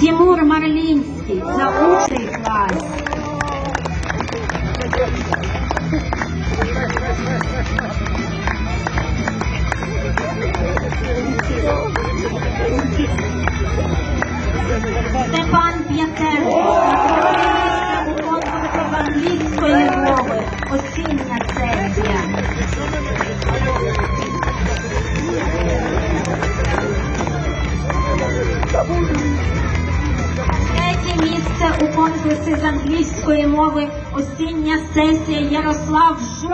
Тимур Марлінський за учий клас. Англійської мови осіння сесія Ярослав Жук.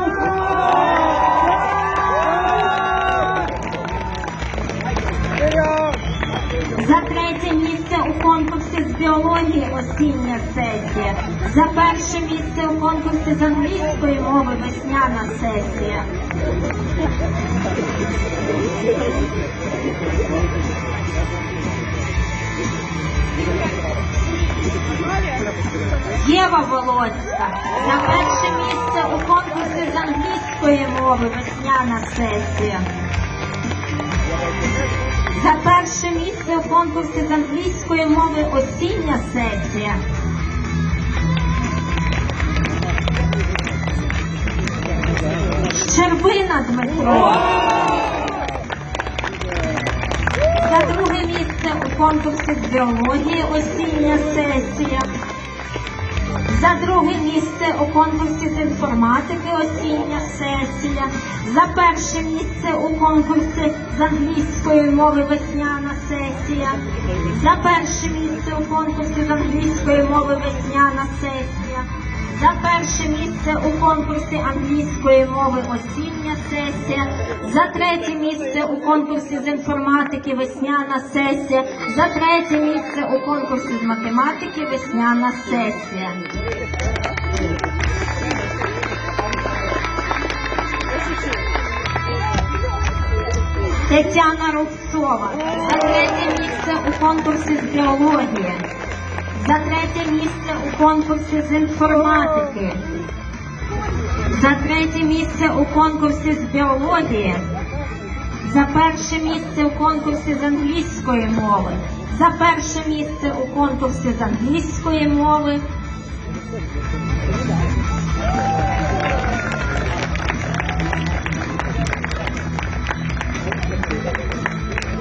За третє місце у конкурсі з біології осіння сесія. За перше місце у конкурсі з англійської мови весняна сесія. Єва Володська. За перше місце у конкурсі з англійської мови весняна сесія. За перше місце у конкурсі з англійської мови осіння сесія. Щербина Дмитро. За друге місце у конкурсі з біології осіння сесія. За друге місце у конкурсі з інформатики осіння сесія. За перше місце у конкурсі з англійської мови весняна сесія. За перше місце у конкурсі з англійської мови весняна сесія. За перше місце у конкурсі англійської мови осіння сесія. За третє місце у конкурсі з інформатики весняна сесія. За третє місце у конкурсі з математики весняна сесія. Тетяна Рубцова. За третє місце у конкурсі з біології. За третє місце у конкурсі з інформатики. За третє місце у конкурсі з біології. За перше місце у конкурсі з англійської мови. За перше місце у конкурсі з англійської мови.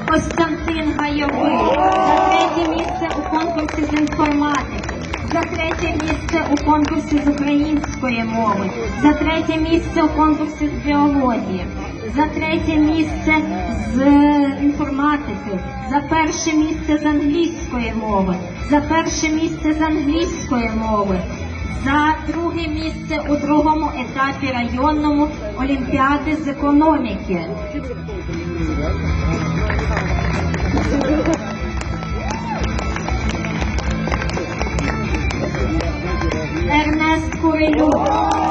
Костянтин Гайовий. За третє місце у конкурсі з інформатики. За третє місце у конкурсі з української мови. За третє місце у конкурсі з біології. За третє місце з інформатики. За перше місце з англійської мови. За перше місце з англійської мови. За друге місце у другому етапі районному олімпіади з економіки. Курилюк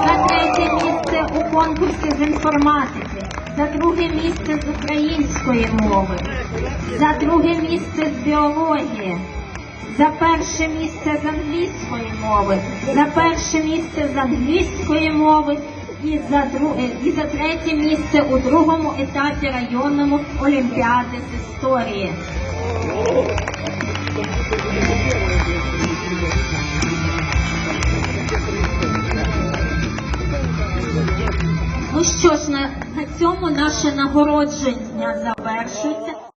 за третє місце у конкурсі з інформатики, за друге місце з української мови, за друге місце з біології, за перше місце з англійської мови, за перше місце з англійської мови і за друге і за третє місце у другому етапі районному олімпіади з історії. Ну що ж, на, цьому наше нагородження завершується.